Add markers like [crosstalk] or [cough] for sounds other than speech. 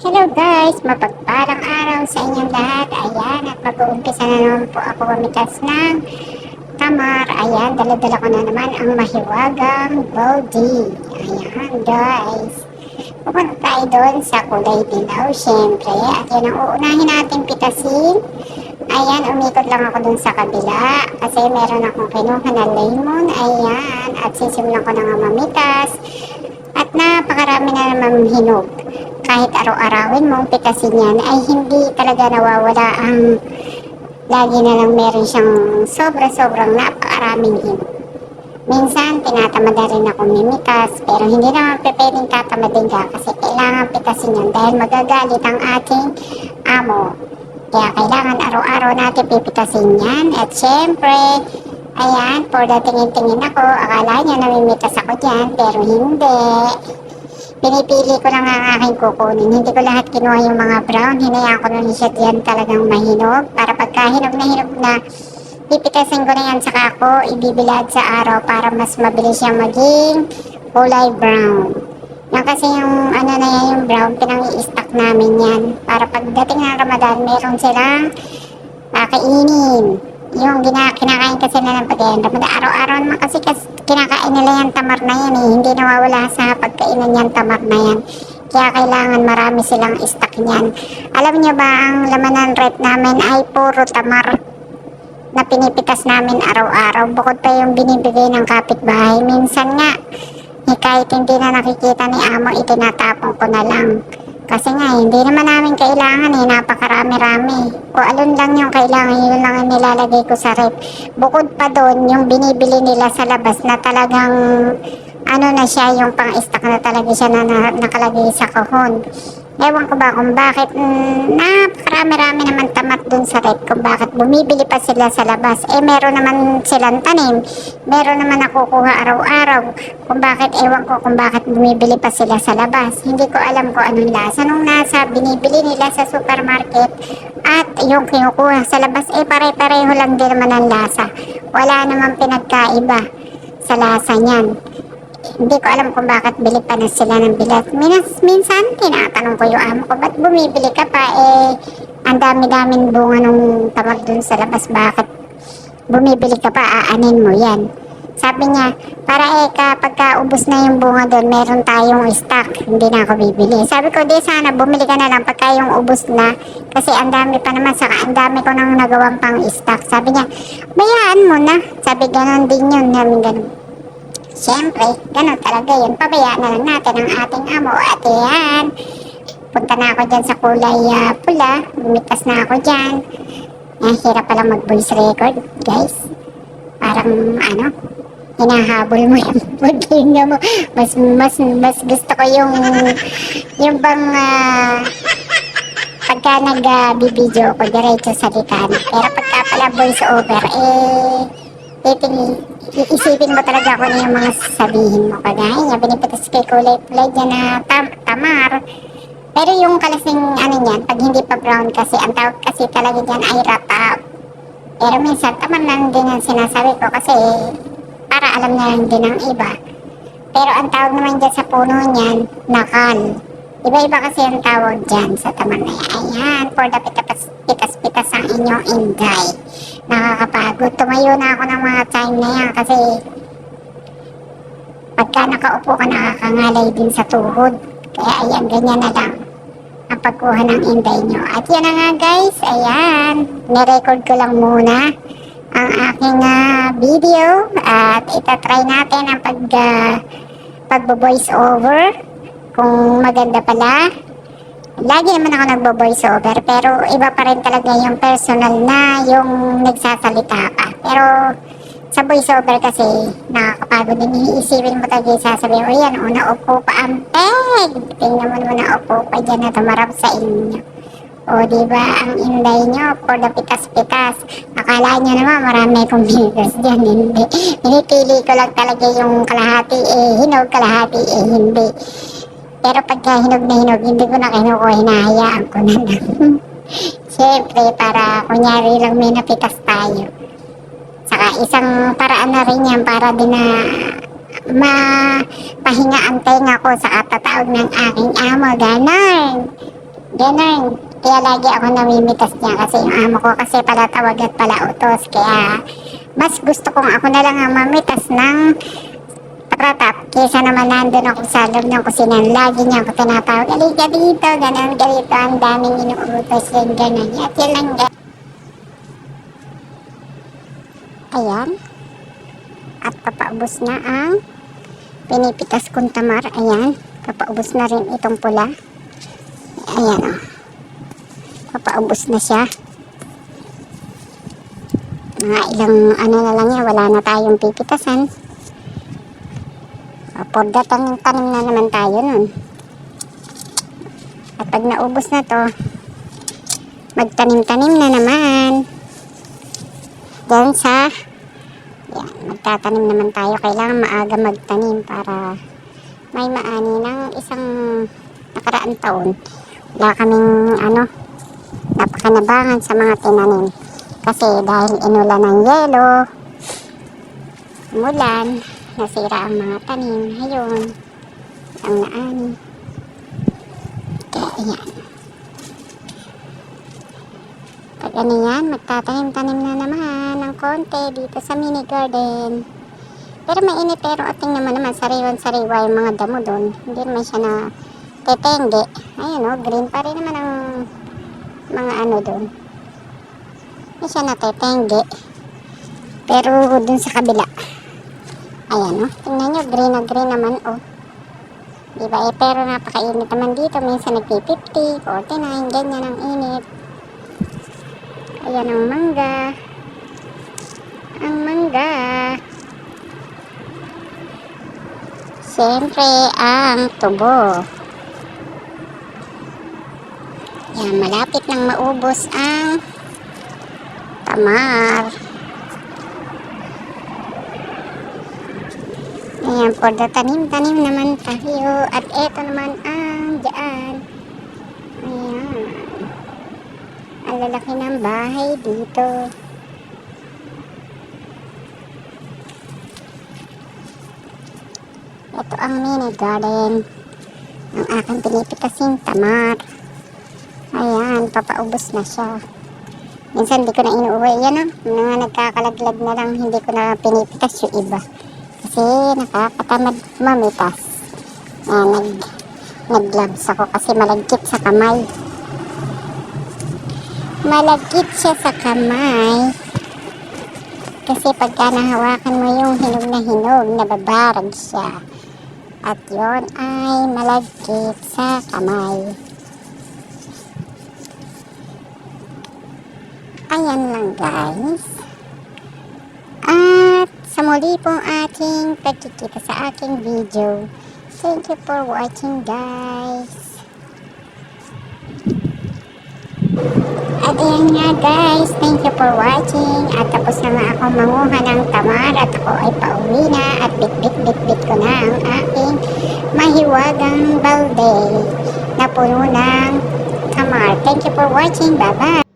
Hello guys! Mapagpalang araw sa inyong lahat. Ayan, at mag-uumpisa na naman po ako kumitas ng tamar. Ayan, dala-dala ko na naman ang mahiwagang body. Ayan guys. Pupunta tayo doon sa kulay dilaw, syempre. At yan ang uunahin natin pitasin. Ayan, umikot lang ako dun sa kabila. Kasi meron akong kinuha na lemon. Ayan, at sisimulan ko na nga mamitas. At napakarami na naman hinog. Kahit araw-arawin mong pitasin yan, ay hindi talaga nawawala ang lagi na lang meron siyang sobra-sobrang napakaraming hinog. Minsan, tinatamad na rin ako mimitas, pero hindi naman pwedeng tatamadin ka kasi kailangan pitasin yan dahil magagalit ang ating amo. Kaya kailangan araw-araw natin pipitasin yan. At syempre, ayan, for the tingin-tingin ako, akala niya namimitas ako dyan, pero hindi. Pinipili ko lang ang aking kukunin. Hindi ko lahat kinuha yung mga brown. Hinayaan ko lang siya diyan talagang mahinog. Para pagka hinog na hinog na, pipitasin ko na yan saka ako ibibilad sa araw para mas mabilis siyang maging kulay brown. Yan kasi yung ano na yan, yung brown, pinang-i-stack namin yan. Para pagdating ng Ramadan, meron silang kakainin. Yung gina, kinakain kasi nila ng. Ramadan, araw-araw naman kasi, kasi kinakain nila yung tamar na yan eh. Hindi nawawala sa pagkainan yan tamar na yan. Kaya kailangan marami silang stock niyan. Alam niyo ba, ang laman ng rep namin ay puro tamar na pinipitas namin araw-araw. Bukod pa yung binibigay ng kapitbahay. Minsan nga, eh, kahit hindi na nakikita ni amo, itinatapon ko na lang. Kasi nga, hindi naman namin kailangan eh, napakarami-rami. O alun lang yung kailangan, yun lang ang nilalagay ko sa rep. Bukod pa doon, yung binibili nila sa labas na talagang, ano na siya, yung pang-stock na talaga siya na, na nakalagay sa kahon. Ewan ko ba kung bakit mm, napakarami-rami naman tamat dun sa rep kung bakit bumibili pa sila sa labas. Eh meron naman silang tanim, meron naman nakukuha araw-araw. Kung bakit, ewan ko kung bakit bumibili pa sila sa labas. Hindi ko alam kung anong lasa. Nung nasa binibili nila sa supermarket at yung kinukuha sa labas, eh pare-pareho lang din naman ang lasa. Wala naman pinagkaiba sa lasa niyan hindi ko alam kung bakit bili pa na sila ng bilat. Minas, minsan, tinatanong ko yung amo ko, ba't bumibili ka pa? Eh, ang dami-daming bunga nung tamag dun sa labas. Bakit bumibili ka pa? Aanin mo yan. Sabi niya, para eh kapag ubos na yung bunga doon, meron tayong stock. Hindi na ako bibili. Sabi ko, di sana bumili ka na lang pagka yung ubos na. Kasi ang dami pa naman, saka ang dami ko nang nagawang pang stock. Sabi niya, bayaan mo na. Sabi, ganon din yun. Namin ganon. Siyempre, ganun talaga yun. Pabayaan na lang natin ang ating amo. At yan, punta na ako dyan sa kulay ah, pula. Bumitas na ako dyan. Eh, hirap pala mag-voice record, guys. Parang, ano, hinahabol mo [laughs] yung paghinga mo. Mas, mas, mas gusto ko yung, yung bang, ah, pagka nag-video ko, diretso salita na. Pero pagka pala voice over, eh, titingin, iisipin mo talaga kung ano yung mga sasabihin mo. Kagaya niya, binipitas kay kulay-kulay dyan na tam- tamar. Pero yung kalasing ano niyan, pag hindi pa brown kasi, ang tawag kasi talaga dyan ay wrap up. Pero minsan, tamar lang din ang sinasabi ko kasi para alam na lang din ng iba. Pero ang tawag naman dyan sa puno niyan, nakal. Iba-iba kasi ang tawag dyan sa tamar na yan. Ayan, for the pitas- pitas-pitas ang inyong inday nakakapagod. Tumayo na ako ng mga time na yan kasi pagka nakaupo ka nakakangalay din sa tuhod. Kaya ayan, ganyan na lang ang pagkuha ng inday nyo. At yan na nga guys, ayan, nirecord ko lang muna ang aking ah, video at itatry natin ang pag uh, pagbo-voice over kung maganda pala lagi naman ako nagbo-voice over pero iba pa rin talaga yung personal na yung nagsasalita ka. Pero sa voice over kasi nakakapagod din iisipin mo talaga yung sasabihin o yan, una upo pa ang peg. Tingnan mo naman na upo pa dyan na tumarap sa inyo. O di ba ang inday nyo the pitas-pitas. Akala nyo naman marami akong bigas dyan. Hindi. Pinipili ko lang talaga yung kalahati eh hinog, kalahati eh hindi. Pero pagka hinog na hinog, hindi ko na kinukuha, hinahayaan ko na lang. [laughs] Siyempre, para kunyari lang may napitas tayo. Saka isang paraan na rin yan para din na mapahinga ang tenga ko sa katataog ng aking amo. Ganon. Ganun. Kaya lagi ako namimitas niya kasi yung amo ko kasi pala tawag at pala utos. Kaya mas gusto kong ako na lang ang mamitas ng pratap kaysa naman nandun ako sa loob ng kusina. Lagi niya ako tinatawag. Halika dito, ganun, ganito. Ang daming inuutos yun, ganun. At yun lang, guys. Ayan. At papaubos na ang pinipitas kong tamar. Ayan. Papaubos na rin itong pula. Ayan o. Papaubos na siya. Mga ilang ano na lang yan. Wala na tayong pipitasan. The tanim, tanim na naman tayo nun. At pag naubos na to, magtanim-tanim na naman. Diyan sa yan, magtatanim naman tayo. Kailangan maaga magtanim para may maani ng isang nakaraang taon. Wala kaming ano, napakanabangan sa mga tinanim. Kasi dahil inulan ng yelo, umulan, nasira ang mga tanim. Ngayon, ang naani. Kaya yan. Pag ano yan, magtatanim-tanim na naman ng konti dito sa mini garden. Pero mainit pero ating naman naman sariwan-sariwa yung mga damo doon. Hindi naman siya na tetengge. Ayun o, green pa rin naman ang mga ano doon. Hindi siya na tetengge. Pero doon sa kabila. Ayan o, tingnan nyo, green na green naman o. Diba eh, pero napakainit naman dito. Minsan nagpi-50, 49, ganyan ang init. Ayan ang mangga. Ang mangga. Siyempre, ang tubo. Yan, malapit nang maubos ang tamar. Ayan, for the tanim-tanim naman tayo. At eto naman ang dyan. Ayan. Ang lalaki ng bahay dito. Ito ang mini garden. Ang aking pinipitasin tamar. Ayan, papaubos na siya. Minsan hindi ko na inuuwi. Yan o, mga nagkakalaglag na lang, hindi ko na pinipitas yung iba. Kasi nakakatamad mamitas. Ayan, nag, nag-gloves ako kasi malagkit sa kamay. Malagkit siya sa kamay. Kasi pagka nahawakan mo yung hinog na hinog, nababarag siya. At yon ay malagkit sa kamay. Ayan lang guys. Sa muli pong ating pagkikita sa aking video. Thank you for watching guys. At ayan nga guys, thank you for watching. At tapos na nga ako manguha ng tamar at ako ay pauwi na at bit-bit-bit-bit ko na ang aking mahiwagang balde na puno ng tamar. Thank you for watching. Bye-bye.